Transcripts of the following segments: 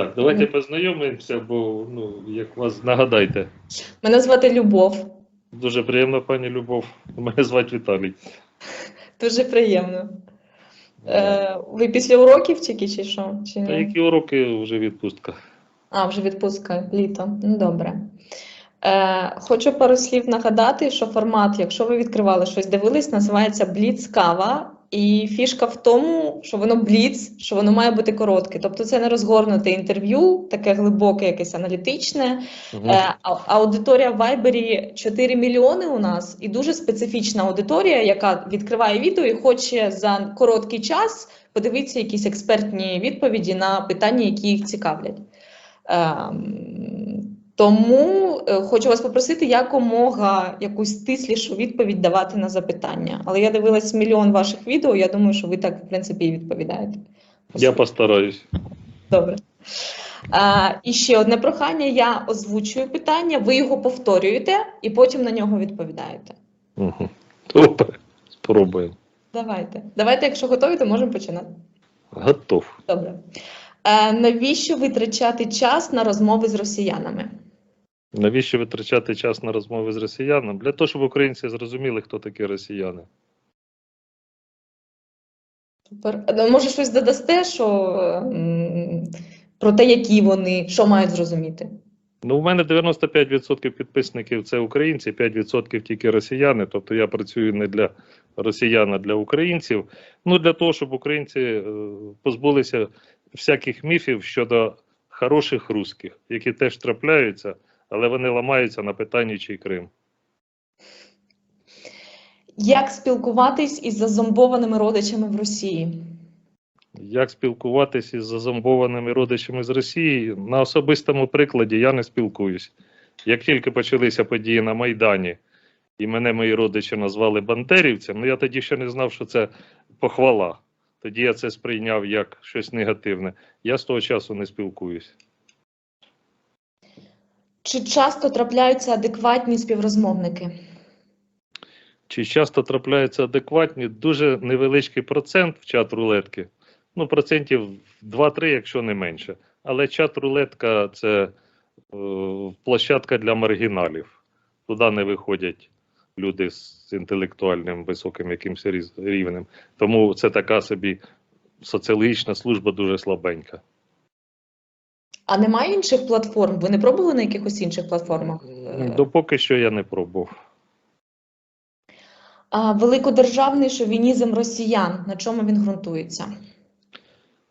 Так, давайте познайомимося, бо ну, як вас нагадайте. Мене звати Любов. Дуже приємно, пані Любов. Мене звати Віталій. Дуже приємно. Е, ви після уроків тільки чи що? Чи Та ні? які уроки вже відпустка? А, вже відпустка літо. Ну, добре. Е, хочу пару слів нагадати, що формат, якщо ви відкривали щось, дивились, називається Бліц кава. І фішка в тому, що воно бліц, що воно має бути коротке. Тобто це не розгорнуте інтерв'ю, таке глибоке, якесь аналітичне. Е, аудиторія в Вайбері 4 мільйони у нас, і дуже специфічна аудиторія, яка відкриває відео і хоче за короткий час подивитися якісь експертні відповіді на питання, які їх цікавлять. Тому е, хочу вас попросити якомога якусь стислішу відповідь давати на запитання. Але я дивилась мільйон ваших відео, я думаю, що ви так, в принципі, і відповідаєте. Я постараюсь. Добре. А, і ще одне прохання: я озвучую питання, ви його повторюєте і потім на нього відповідаєте. Угу. Добре, спробуємо. Давайте. Давайте, якщо готові, то можемо починати. Готов. Добре. Навіщо витрачати час на розмови з росіянами? Навіщо витрачати час на розмови з росіянами? Для того, щоб українці зрозуміли, хто такі росіяни. Супер. Ну, Може, щось додасте, що про те, які вони, що мають зрозуміти? Ну, у мене 95% підписників це українці, 5% тільки росіяни. Тобто я працюю не для росіян, а для українців. Ну, для того, щоб українці е, позбулися всяких міфів щодо хороших русських, які теж трапляються, але вони ламаються на питанні, чий Крим. Як спілкуватись із зазомбованими родичами в Росії? Як спілкуватися із зазомбованими родичами з Росії? На особистому прикладі я не спілкуюсь. Як тільки почалися події на Майдані, і мене мої родичі назвали бандерівцем, ну я тоді ще не знав, що це похвала. Тоді я це сприйняв як щось негативне. Я з того часу не спілкуюсь. Чи часто трапляються адекватні співрозмовники? Чи часто трапляються адекватні? Дуже невеличкий процент в чат рулетки. Ну, процентів 2-3, якщо не менше. Але чат рулетка це е, площадка для маргіналів. Туди не виходять люди з інтелектуальним високим якимось рівнем. Тому це така собі соціологічна служба дуже слабенька. А немає інших платформ? Ви не пробували на якихось інших платформах? Допоки що я не пробував. А великодержавний шовінізм росіян. На чому він ґрунтується?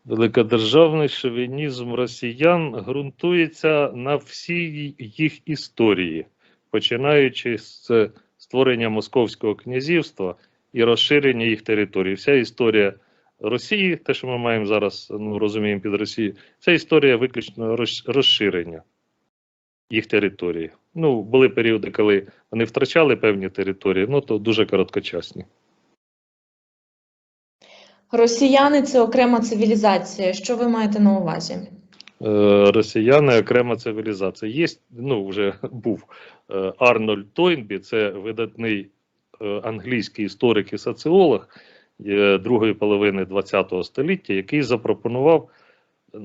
Великодержавний шовінізм росіян ґрунтується на всій їх історії, починаючи з створення Московського князівства і розширення їх території. Вся історія Росії, те, що ми маємо зараз, ну розуміємо під Росією, це історія виключно розширення їх території. Ну, були періоди, коли вони втрачали певні території, ну то дуже короткочасні. Росіяни це окрема цивілізація. Що ви маєте на увазі? Е, росіяни окрема цивілізація. Є, ну вже був е, Арнольд Тойнбі, це видатний е, англійський історик і соціолог другої половини ХХ століття, який запропонував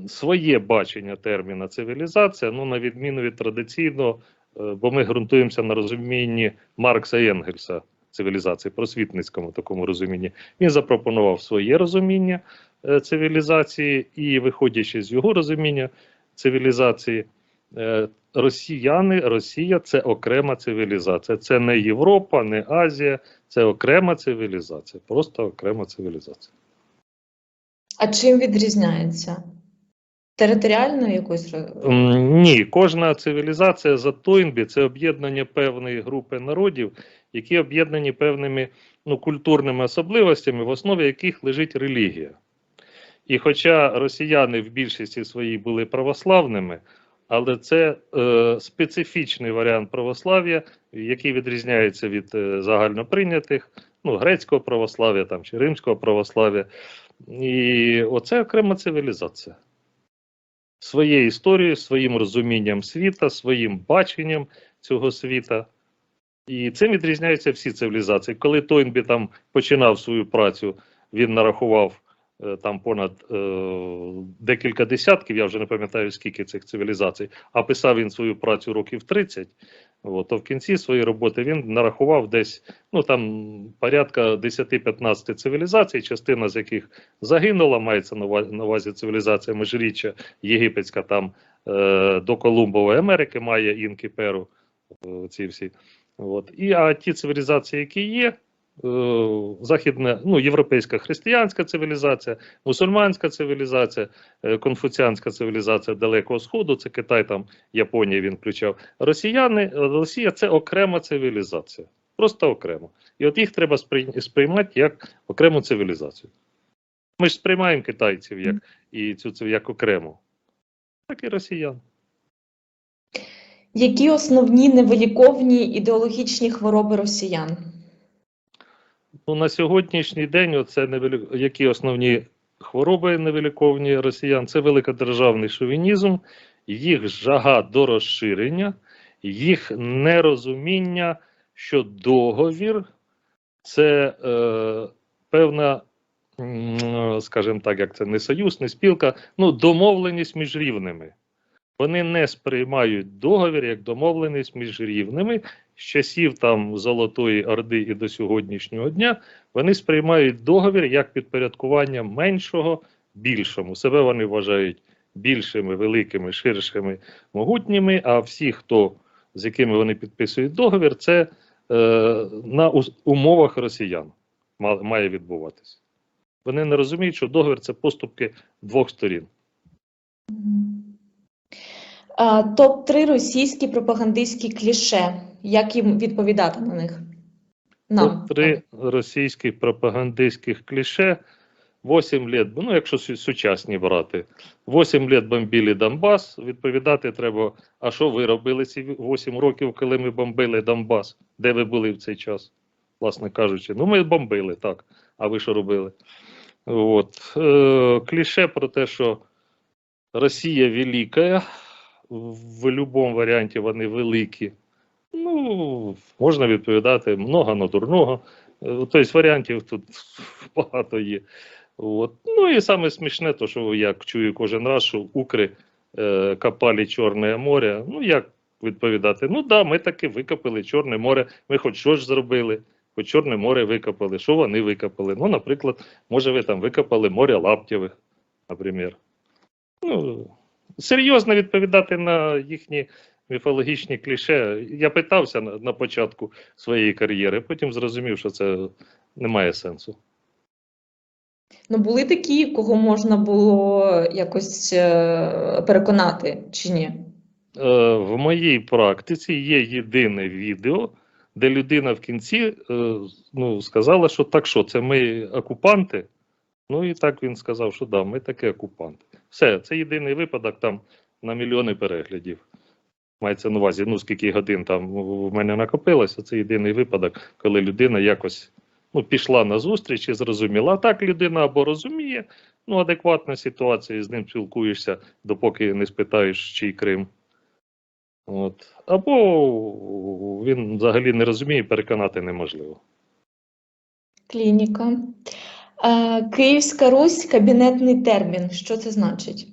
своє бачення терміна цивілізація, ну на відміну від традиційного, е, бо ми ґрунтуємося на розумінні Маркса і Енгельса цивілізації, просвітницькому такому розумінні. Він запропонував своє розуміння е, цивілізації, і виходячи з його розуміння цивілізації, е, росіяни, Росія це окрема цивілізація. Це не Європа, не Азія, це окрема цивілізація, просто окрема цивілізація. А чим відрізняється? Ро- М, Ні, кожна цивілізація за Тойнбі це об'єднання певної групи народів, які об'єднані певними ну, культурними особливостями, в основі яких лежить релігія. І хоча росіяни в більшості своїй були православними, але це е, специфічний варіант православ'я, який відрізняється від е, загальноприйнятих, ну, грецького православ'я там, чи римського православ'я. І оце окрема цивілізація своєю історією, своїм розумінням світа, своїм баченням цього світа. І цим відрізняються всі цивілізації. Коли Тойнбі там починав свою працю, він нарахував там понад е, декілька десятків, я вже не пам'ятаю скільки цих цивілізацій, а писав він свою працю років 30. От, то в кінці своєї роботи він нарахував десь ну там порядка 10-15 цивілізацій, частина з яких загинула, мається на увазі, цивілізація Межиріччя єгипетська, там е, до Колумбової Америки має інки Перу, е, ці всі. От. І а ті цивілізації, які є, е, західна, ну, європейська християнська цивілізація, мусульманська цивілізація, е, конфуціанська цивілізація Далекого Сходу, це Китай, там Японія він включав. Росіяни, е, Росія це окрема цивілізація, просто окремо. І от їх треба сприймати як окрему цивілізацію. Ми ж сприймаємо китайців як і цю цю як окрему, так і росіян. Які основні невиліковні ідеологічні хвороби росіян? Ну, на сьогоднішній день оце невелик... які основні хвороби невиліковні росіян? Це великодержавний шовінізм, їх жага до розширення, їх нерозуміння, що договір це е, певна, скажімо так, як це не союз, не спілка, ну домовленість між рівними. Вони не сприймають договір як домовленість між рівними з часів там Золотої Орди і до сьогоднішнього дня. Вони сприймають договір як підпорядкування меншого більшому. Себе вони вважають більшими, великими, ширшими, могутніми. А всі, хто з якими вони підписують договір, це е, на умовах росіян має відбуватися. Вони не розуміють, що договір це поступки двох сторін. А, Топ-3 російські пропагандистські кліше. Як їм відповідати на них? Нам. Тут три російських пропагандистських кліше. 8 лет, ну якщо сучасні брати, 8 лет бомбили Донбас, відповідати треба, а що ви робили ці 8 років, коли ми бомбили Донбас? Де ви були в цей час? Власне кажучи, ну ми бомбили, так, а ви що робили? От. Е, кліше про те, що Росія велика, в будь-якому варіанті вони великі. Ну, можна відповідати много, но дурного. Е, Тобто варіантів тут багато є. От. Ну і саме смішне, то що я чую кожен раз, що укри е, копали Чорне море. Ну як відповідати? Ну да, ми таки викопали Чорне море. Ми хоч що ж зробили, хоч Чорне море викопали. Що вони викопали? Ну, наприклад, може, ви там викопали море Лаптєвих, наприклад. Ну, серйозно відповідати на їхні міфологічні кліше. Я питався на, на початку своєї кар'єри, потім зрозумів, що це не має сенсу. Ну, були такі, кого можна було якось е, переконати, чи ні? Е, в моїй практиці є єдине відео, де людина в кінці е, ну, сказала, що так що, це ми окупанти. Ну і так він сказав, що да, ми такі окупанти. Все, це єдиний випадок там на мільйони переглядів. Мається на увазі, ну скільки годин там в мене накопилося, це єдиний випадок, коли людина якось ну, пішла на зустріч і зрозуміла. А так людина або розуміє, ну, адекватна ситуація, з ним спілкуєшся, допоки не спитаєш, чий Крим. От. Або він взагалі не розуміє, переконати неможливо. Клініка. Київська Русь кабінетний термін. Що це значить?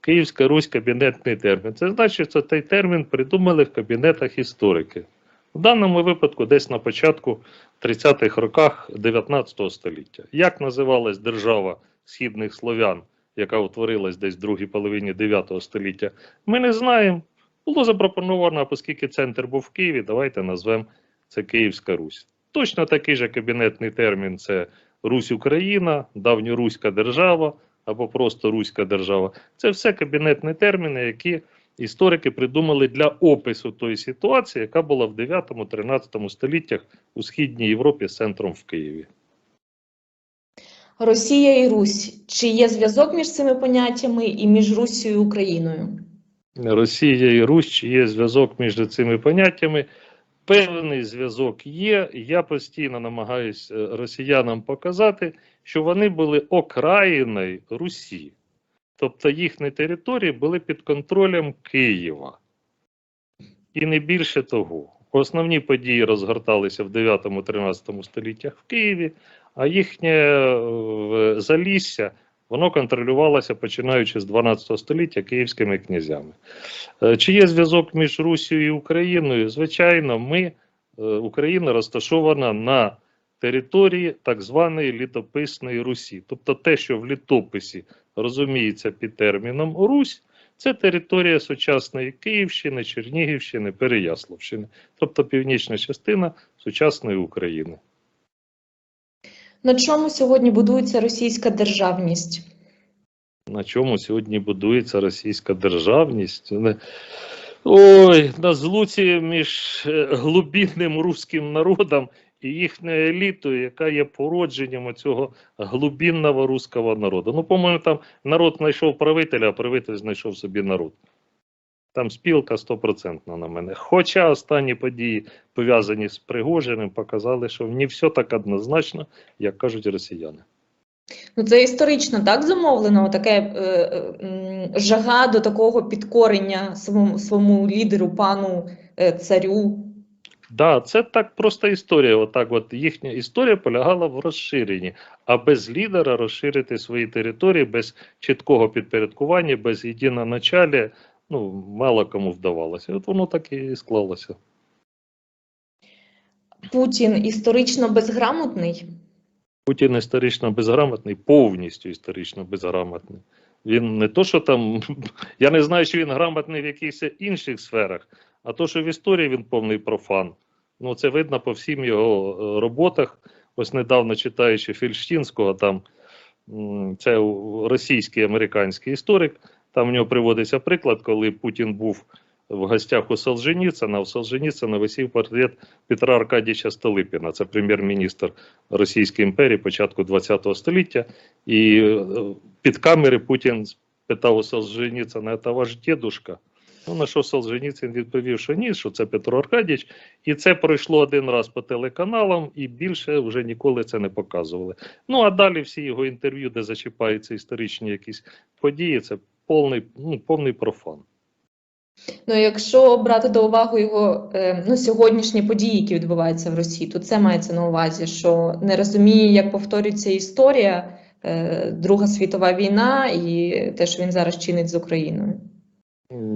Київська Русь кабінетний термін. Це значить, що цей термін придумали в кабінетах історики. В даному випадку, десь на початку 30-х роках 19 століття. Як називалась держава східних слов'ян, яка утворилась десь в другій половині 9 століття, ми не знаємо. Було запропоновано, оскільки центр був в Києві, давайте назвемо це Київська Русь. Точно такий же кабінетний термін це Русь Україна, давньоруська держава або просто Руська держава. Це все кабінетні терміни, які історики придумали для опису тої ситуації, яка була в 9-13 століттях у Східній Європі з центром в Києві. Росія і Русь. Чи є зв'язок між цими поняттями і між Руссією і Україною? Росія і Русь, чи є зв'язок між цими поняттями. Певний зв'язок є. Я постійно намагаюся е, росіянам показати, що вони були окраїною Русі. Тобто їхні території були під контролем Києва. І не більше того. Основні події розгорталися в 9-13 століттях в Києві, а їхнє е, залісся воно контролювалося починаючи з 12 століття київськими князями. Е, Чи є зв'язок між Русією і Україною? Звичайно, ми, е, Україна розташована на території так званої літописної Русі. Тобто те, що в літописі розуміється під терміном Русь, це територія сучасної Київщини, Чернігівщини, Переяславщини, тобто північна частина сучасної України. На чому сьогодні будується російська державність? На чому сьогодні будується російська державність? Ой, на злуці між е, руським народом і їхньою елітою, яка є породженням цього глубинного руського народу. Ну, по-моєму, там народ знайшов правителя, а правитель знайшов собі народ. Там спілка стопроцентна на мене. Хоча останні події, пов'язані з Пригожиним, показали, що не все так однозначно, як кажуть росіяни. Ну, це історично так замовлено, таке е, е, жага до такого підкорення своєму, своєму лідеру, пану е, царю. Да, це так просто історія. Отак, от їхня історія полягала в розширенні, а без лідера розширити свої території без чіткого підпорядкування, без єдиноначалія, ну мало кому вдавалося. От воно так і склалося. Путін історично безграмотний. Путін історично безграмотний, повністю історично безграмотний. Він не то, що там, я не знаю, що він грамотний в якихось інших сферах, а то, що в історії він повний профан. Ну, це видно по всім його е, роботах. Ось недавно читаючи Фільштінського, там це російський американський історик. Там в нього приводиться приклад, коли Путін був в гостях у Солженіцина, у Солженіцина висів портрет Петра Аркадійовича Столипіна, це прем'єр-міністр Російської імперії початку ХХ століття. І е, під камери Путін питав у Солженіцина, це ваш дідушка? Ну, на що Солженіцин відповів, що ні, що це Петро Аркадійович. І це пройшло один раз по телеканалам, і більше вже ніколи це не показували. Ну а далі всі його інтерв'ю, де зачіпаються історичні якісь події, це повний, ну, повний профан. Ну, якщо брати до уваги його е, ну, сьогоднішні події, які відбуваються в Росії, то це мається на увазі, що не розуміє, як повторюється історія, е, Друга світова війна і те, що він зараз чинить з Україною.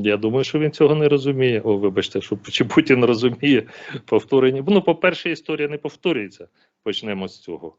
Я думаю, що він цього не розуміє. О, вибачте, що чи Путін розуміє повторення. Ну, по-перше, історія не повторюється. Почнемо з цього.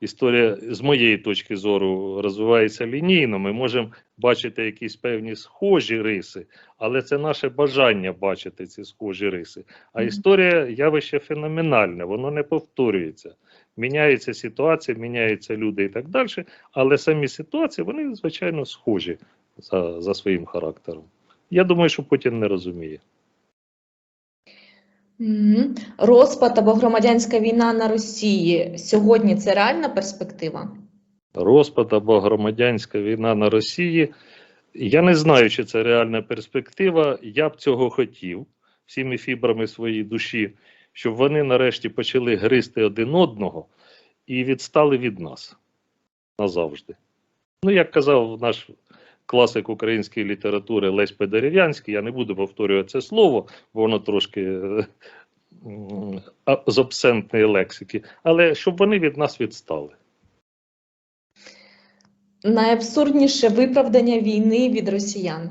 Історія, з моєї точки зору, розвивається лінійно. Ми можемо бачити якісь певні схожі риси, але це наше бажання бачити ці схожі риси. А історія явище феноменальне, воно не повторюється. Міняється ситуація, міняються люди і так далі. Але самі ситуації, вони, звичайно, схожі за, за своїм характером. Я думаю, що Путін не розуміє. Розпад або громадянська війна на Росії сьогодні це реальна перспектива? Розпад або громадянська війна на Росії. Я не знаю, чи це реальна перспектива. Я б цього хотів всіми фібрами своєї душі, щоб вони нарешті почали гризти один одного і відстали від нас назавжди. Ну, як казав наш класик української літератури Лесь Подерев'янський, я не буду повторювати це слово, бо воно трошки е, з обсентної лексики, але щоб вони від нас відстали. Найабсурдніше виправдання війни від росіян.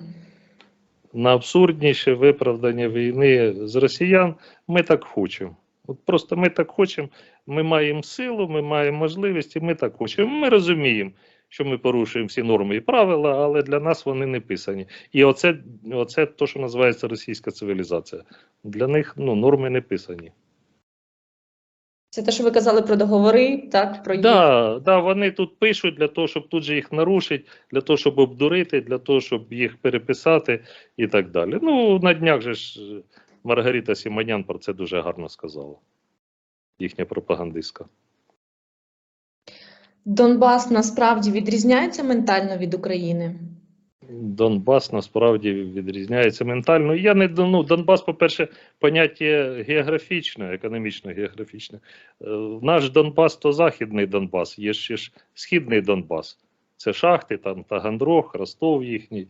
на абсурдніше виправдання війни з росіян ми так хочемо. От просто ми так хочемо, ми маємо силу, ми маємо можливість, і ми так хочемо. Ми розуміємо, що ми порушуємо всі норми і правила, але для нас вони не писані. І оце, оце то, що називається російська цивілізація. Для них ну, норми не писані. Це те, що ви казали про договори, так, про їх. Да, да, вони тут пишуть для того, щоб тут же їх нарушити, для того, щоб обдурити, для того, щоб їх переписати і так далі. Ну, на днях же ж е, Маргарита Сіманян про це дуже гарно сказала. Їхня пропагандистка. Донбас насправді відрізняється ментально від України. Донбас насправді відрізняється ментально. Я не ну, Донбас, по-перше, поняття географічне, економічно географічне. Е, Наш Донбас то західний Донбас, є ще ж східний Донбас. Це шахти, там Таганрог, Ростов їхній.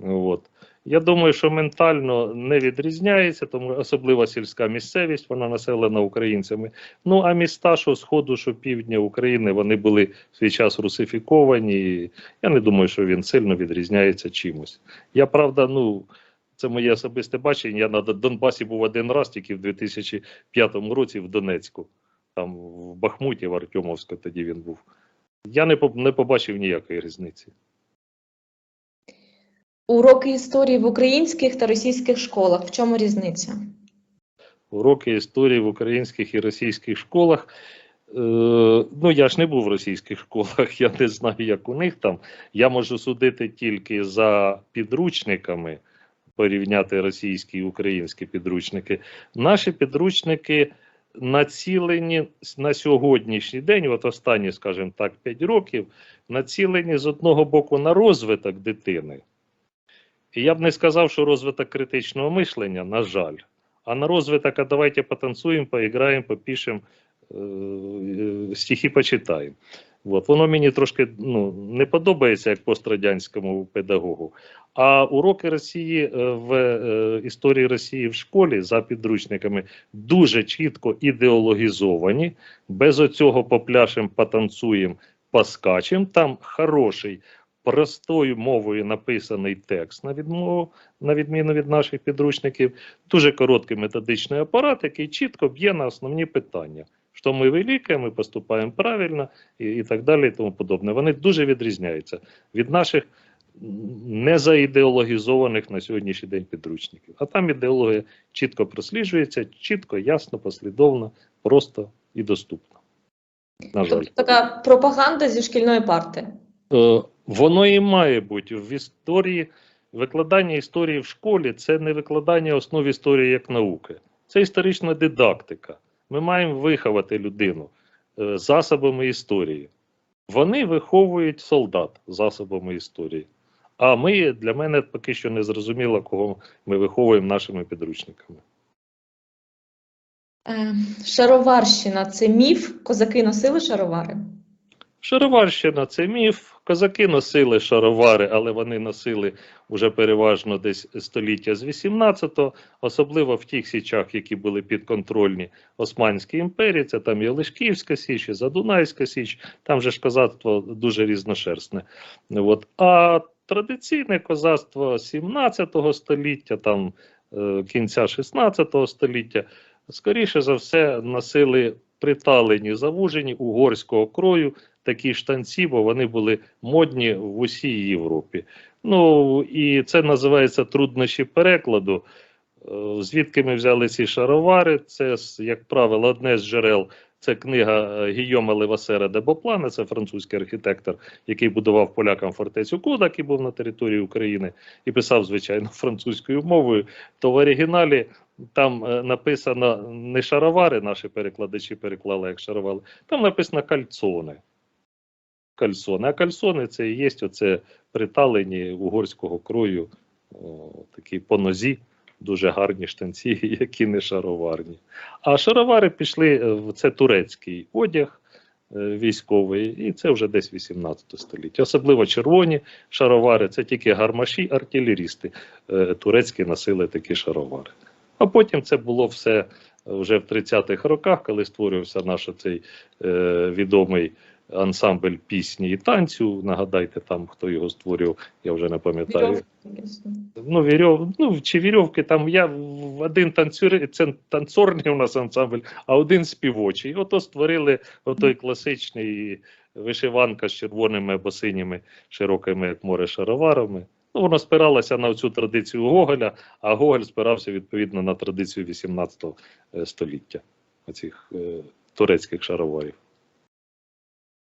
От. Я думаю, що ментально не відрізняється, тому особливо сільська місцевість, вона населена українцями. Ну а міста, що сходу, що півдня України, вони були в свій час русифіковані. і Я не думаю, що він сильно відрізняється чимось. Я правда, ну це моє особисте бачення. Я на Донбасі був один раз, тільки в 2005 році в Донецьку, там в Бахмуті, в Артемовську тоді він був. Я не, не побачив ніякої різниці. Уроки історії в українських та російських школах. В чому різниця? уроки історії в українських і російських школах. Е, ну, я ж не був в російських школах, я не знаю, як у них там. Я можу судити тільки за підручниками, порівняти російські і українські підручники. Наші підручники націлені на сьогоднішній день, от останні, скажімо так, 5 років, націлені з одного боку на розвиток дитини. Я б не сказав, що розвиток критичного мишлення, на жаль. А на розвиток, а давайте потанцуємо, поіграємо, попишемо, е, е, стихи почитаємо. От. Воно мені трошки ну, не подобається як пострадянському педагогу. А уроки Росії е, в е, історії Росії в школі за підручниками дуже чітко ідеологізовані. Без оцього попляшем, потанцуємо, поскачем. Там хороший, простою мовою написаний текст на відмову на відміну від наших підручників, дуже короткий методичний апарат, який чітко б'є на основні питання. Що ми велике, ми поступаємо правильно і, і так далі, і тому подобне. Вони дуже відрізняються від наших незаідеологізованих на сьогоднішній день підручників. А там ідеологія чітко просліджується, чітко, ясно, послідовно, просто і доступно. На жаль. Тобто така пропаганда зі шкільної парти. Е, Воно і має бути в історії. Викладання історії в школі це не викладання основ історії як науки, це історична дидактика. Ми маємо виховати людину е, засобами історії. Вони виховують солдат засобами історії. А ми для мене поки що не зрозуміло, кого ми виховуємо нашими підручниками. Е, Шароварщина це міф. Козаки носили шаровари. Шароварщина це міф. Козаки носили шаровари, але вони носили вже переважно десь століття з 18-го, особливо в тих січах, які були підконтрольні Османській імперії. Це там і Олешківська Січ, Задунайська Січ, там же ж козацтво дуже різношерстне. От. А традиційне козацтво 17 століття, там е, кінця 16 століття, скоріше за все, носили приталені, завужені угорського крою такі штанці, бо вони були модні в усій Європі. Ну і це називається труднощі перекладу. Е, Звідки ми взяли ці шаровари? Це, як правило, одне з джерел. Це книга е, Гійома Левасера де Боплана, це французький архітектор, який будував полякам фортецю Куда, який був на території України, і писав, звичайно, французькою мовою. То в оригіналі там е, написано не шаровари, наші перекладачі переклали як шаровари, там написано кальцони. Кальсони. А кальсони це і є оце приталені угорського крою, о, такі по нозі, дуже гарні штанці, які не шароварні. А шаровари пішли е, в це турецький одяг е, військовий, і це вже десь 18 століття. Особливо червоні шаровари, це тільки гармаші, артилерісти е, турецькі носили такі шаровари. А потім це було все вже в 30-х роках, коли створювався наш цей відомий ансамбль пісні і танцю. Нагадайте там, хто його створював, я вже не пам'ятаю. Вірьовки. Ну, вірьов, ну, чи вірьовки там я в один танцюр, це танцорний у нас ансамбль, а один співочий. Ото створили отой класичний вишиванка з червоними або синіми широкими, як море, шароварами. Ну, воно спиралося на цю традицію Гоголя, а Гоголь спирався відповідно на традицію 18 століття оцих е, турецьких шароварів.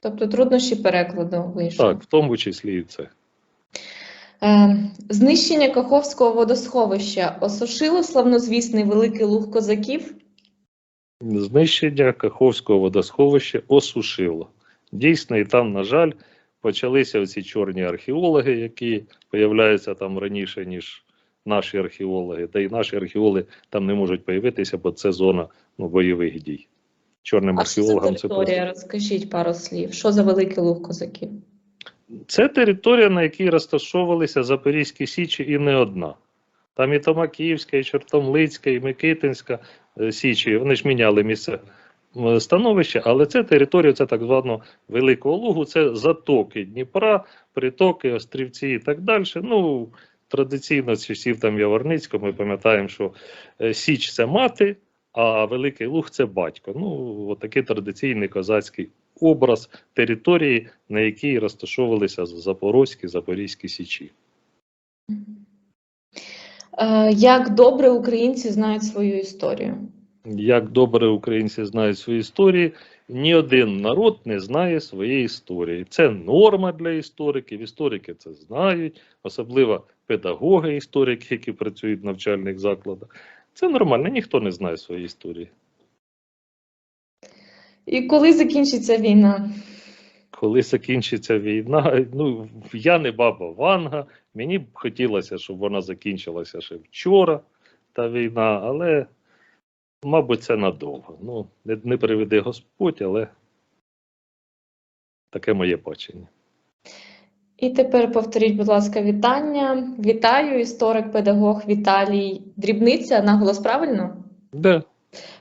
Тобто труднощі перекладу вийшли. Так, в тому числі і це. Е, знищення Каховського водосховища осушило славнозвісний великий луг козаків. Знищення Каховського водосховища осушило. Дійсно, і там, на жаль, почалися ці чорні археологи, які появляються там раніше, ніж наші археологи. Та й наші археологи там не можуть появитися, бо це зона ну, бойових дій. Чорним А археологам це територія? Розкажіть пару слів. Що за великий луг козаків? Це територія, на якій розташовувалися Запорізькі Січі і не одна. Там і Томаківська, і Чортомлицька, і Микитинська е, Січі, вони ж міняли місце становище, але це територія це так званого Великого Лугу, це затоки Дніпра, притоки, острівці і так далі. Ну, традиційно з часів там Яворницького ми пам'ятаємо, що е, Січ це мати, а Великий Луг це батько. Ну, от такий традиційний козацький образ території, на якій розташовувалися Запорозькі, Запорізькі Січі. Е, Як добре українці знають свою історію? Як добре українці знають свої історії, ні один народ не знає своєї історії. Це норма для істориків. Історики це знають, особливо педагоги, історики, які працюють в навчальних закладах. Це нормально, ніхто не знає своєї історії. І коли закінчиться війна? Коли закінчиться війна, ну я не баба Ванга. Мені б хотілося, щоб вона закінчилася ще вчора, та війна, але, мабуть, це надовго. Ну, не, не приведе Господь, але таке моє бачення. І тепер повторіть, будь ласка, вітання. Вітаю, історик-педагог Віталій Дрібниця. Наголос правильно? Да.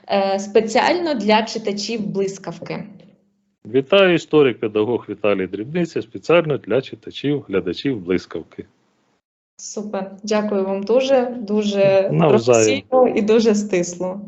Е, спеціально для читачів блискавки. Вітаю, історик, педагог Віталій Дрібниця, спеціально для читачів, глядачів блискавки. Супер. Дякую вам дуже, дуже Навзаєм. професійно і дуже стисло.